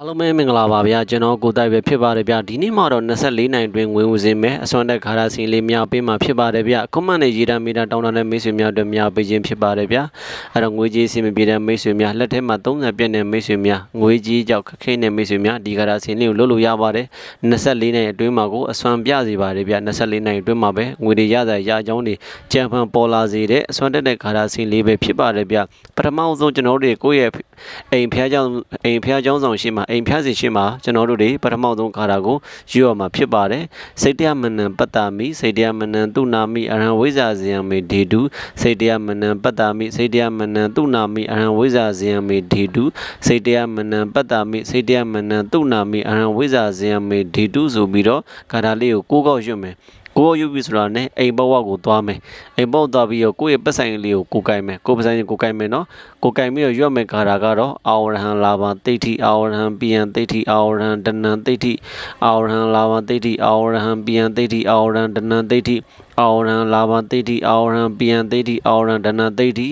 အားလုံးပဲမင်္ဂလာပါဗျာကျွန်တော်ကိုတိုက်ပဲဖြစ်ပါတယ်ဗျာဒီနေ့မှာတော့24နိုင်တွင်ဝင်ဦးစင်းမယ်အစွမ်းတက်ခါရစီလေးများပေးမှာဖြစ်ပါတယ်ဗျာကွန်မန့်နဲ့ရေးတာမီတာတောင်းတတဲ့မိတ်ဆွေများတို့များပေးခြင်းဖြစ်ပါတယ်ဗျာအဲ့တော့ငွေကြေးစင်မပြေတဲ့မိတ်ဆွေများလက်ထဲမှာ30ပြည့်တဲ့မိတ်ဆွေများငွေကြေးကြောက်ခက်ခဲတဲ့မိတ်ဆွေများဒီခါရစီလေးကိုလုပ်လို့ရပါတယ်24နိုင်အတွင်းမှာကိုအစွမ်းပြစီပါတယ်ဗျာ24နိုင်အတွင်းမှာပဲငွေတွေရတာရအကြောင်းတွေကြံဖန်ပေါ်လာစေတဲ့အစွမ်းတက်တဲ့ခါရစီလေးပဲဖြစ်ပါတယ်ဗျာပထမဆုံးကျွန်တော်တို့တွေကိုယ့်ရဲ့အိမ်ဖျားเจ้าအိမ်ဖျားเจ้าဆောင်ရှိမှာ အိမ်ဖျားစီရှိမှာကျွန်တော်တို့တွေပထမဆုံးခါတာကိုယူရမှာဖြစ်ပါတယ်စိတ်တရားမနံပတ္တာမိစိတ်တရားမနံတုနာမိအရဟံဝိဇ္ဇာဇယံမေဒေတုစိတ်တရားမနံပတ္တာမိစိတ်တရားမနံတုနာမိအရဟံဝိဇ္ဇာဇယံမေဒေတုစိတ်တရားမနံပတ္တာမိစိတ်တရားမနံတုနာမိအရဟံဝိဇ္ဇာဇယံမေဒေတုဆိုပြီးတော့ခါတာလေးကိုကိုးကောက်ရွတ်မယ် ကိုယ်ယူပြီဆိုတာနဲ့အိမ်ဘဝကိုသွားမယ်အိမ်ဘဝသွားပြီးတော့ကိုယ့်ရဲ့ပတ်ဆိုင်လေးကိုကိုကိုင်မယ်ကိုယ်ပတ်ဆိုင်ကိုကိုင်မယ်နော်ကိုကိုင်ပြီးတော့ရွတ်မယ်ခါတာကတော့အာဝရဟံလာဘတိဋ္ဌိအာဝရဟံပိယံတိဋ္ဌိအာဝရဟံတဏံတိဋ္ဌိအာဝရဟံလာဘတိဋ္ဌိအာဝရဟံပိယံတိဋ္ဌိအာဝရဟံတဏံတိဋ္ဌိ အာဝရဟံလာဘတိဋ္ဌိအာဝရဟံပိယံတိဋ္ဌိအာဝရဟံတဏံတိဋ္ဌိ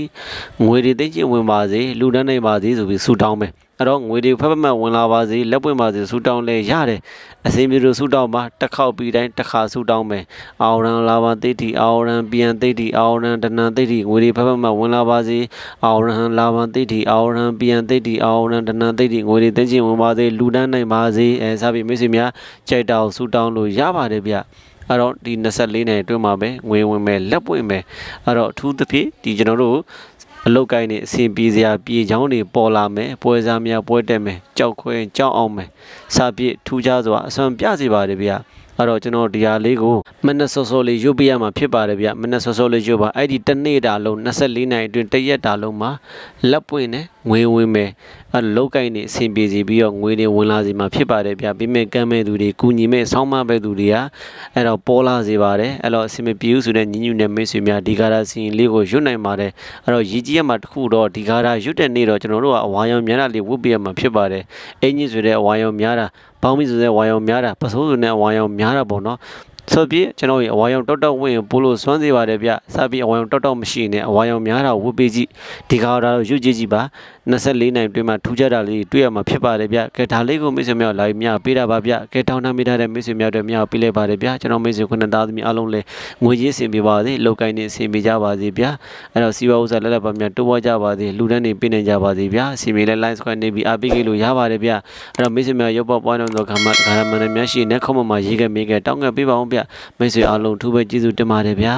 ငွေတွေသိချင်းဝင်ပါစေလူတန်းနိုင်ပါစေဆိုပြီးဆုတောင်းမယ်အဲ့တော့ငွေတွေဖက်ဖက်မှတ်ဝင်လာပါစေလက်ပွင့်ပါစေဆူတောင်းလဲရတယ်အစင်းမျိုးတို့ဆူတောင်းပါတစ်ခေါက်ပြီးတိုင်းတစ်ခါဆူတောင်းမယ်အာဝရံလာပါတိတိအာဝရံပြန်တိတိအာဝရံတဏံတိတိငွေတွေဖက်ဖက်မှတ်ဝင်လာပါစေအာဝရံလာပါတိတိအာဝရံပြန်တိတိအာဝရံတဏံတိတိငွေတွေသိချင်းဝင်ပါစေလူတန်းနိုင်ပါစေအဲစပြီးမိတ်ဆွေများကြိုက်တောင်ဆူတောင်းလို့ရပါတယ်ဗျ အဲ့တော့ဒီ24နှစ်အတွင်းမှာပဲငွေဝင်မယ်လက်ပွင့်မယ်အဲ့တော့အထူးသဖြင့်ဒီကျွန်တော်တို့အလုတ်ကိုင်းနေအစဉ်ပြေစရာပြေချောင်းတွေပေါ်လာမယ်ပွဲစားများပွဲတက်မယ်ကြောက်ခွဲကြောက်အောင်မယ်စာပြည့်ထူးခြားစွာအစွမ်းပြစီပါတယ်ဗျအဲ့တော့ကျွန်တော်ဒီဟာလေးကိုမနက်စောစောလေးရုပ်ပြရမှာဖြစ်ပါတယ်ဗျမနက်စောစောလေးရုပ်ပါအဲ့ဒီတစ်နေ့တာလုံး24နိုင်အတွင်းတစ်ရက်တာလုံးမှာလက်ပွင့်နဲ့ငွေဝင်မယ်အဲ့လောက်ကင်နေအဆင်ပြေစီပြီးတော့ငွေတွေဝင်လာစီမှာဖြစ်ပါတယ်ဗျပြီးမဲ့ကမ်းမဲ့သူတွေကုညီမဲ့ဆောင်းမပဲသူတွေကအဲ့တော့ပေါ်လာစေပါတယ်အဲ့တော့အဆင်မပြေဘူးဆိုတဲ့ညီညွတ်တဲ့မိတ်ဆွေများဒီကာရာစီလေးကိုရွတ်နိုင်ပါတယ်အဲ့တော့ရည်ကြီးရမှာတစ်ခုတော့ဒီကာရာရွတ်တဲ့နေ့တော့ကျွန်တော်တို့ကအဝါရောင်များတာလေးဝုတ်ပြရမှာဖြစ်ပါတယ်အင်ကြီးဆိုတဲ့အဝါရောင်များတာပေါင်းမိဆိုတဲ့ဝါရောင်များတာပစိုးဆိုတဲ့ဝါရောင်များတာပေါ့နော် ဆိုပြီးကျွန်တော်ရေအဝါရောင်တောက်တောက်ဝင်ပို့လို့စွမ်းစေပါတယ်ဗျစပြီးအဝါရောင်တောက်တောက်မရှိနဲ့အဝါရောင်များတာဝုတ်ပေးကြည့်ဒီကာရာတော့ရွတ်ကြည့်ကြည့်ပါ24နိုင်တွင်းမှာထူးခြားတာလေးတွေ့ရမှာဖြစ်ပါတယ်ဗျကဲဒါလေးကိုမိတ်ဆွေများလာပြီးမြပေးတာပါဗျကဲတောင်းတမိထားတဲ့မိတ်ဆွေများတွေမြပေးလိုက်ပါတယ်ဗျကျွန်တော်မိတ်ဆွေခုနှစ်သားသမီးအားလုံးလည်းငွေရင်းစင်ပေးပါစေလောက်ကိုင်းနေစင်ပေးကြပါစေဗျအဲ့တော့စီဝါဥစ္စာလက်လက်ပါများတိုးပွားကြပါစေလူတန်းနေပြနေကြပါစေဗျစီမီလဲ line square နေပြီးအားပေးကြလို့ရပါတယ်ဗျအဲ့တော့မိတ်ဆွေများရုပ်ပေါ်ပွားနေတော့ခမခါမန်များရှိနေခုံးမမှာရေးခဲ့မေးခဲ့တောင်းခဲ့ပေးပါအောင်ဗျမိတ်ဆွေအားလုံးထူးပဲကျေးဇူးတင်ပါတယ်ဗျ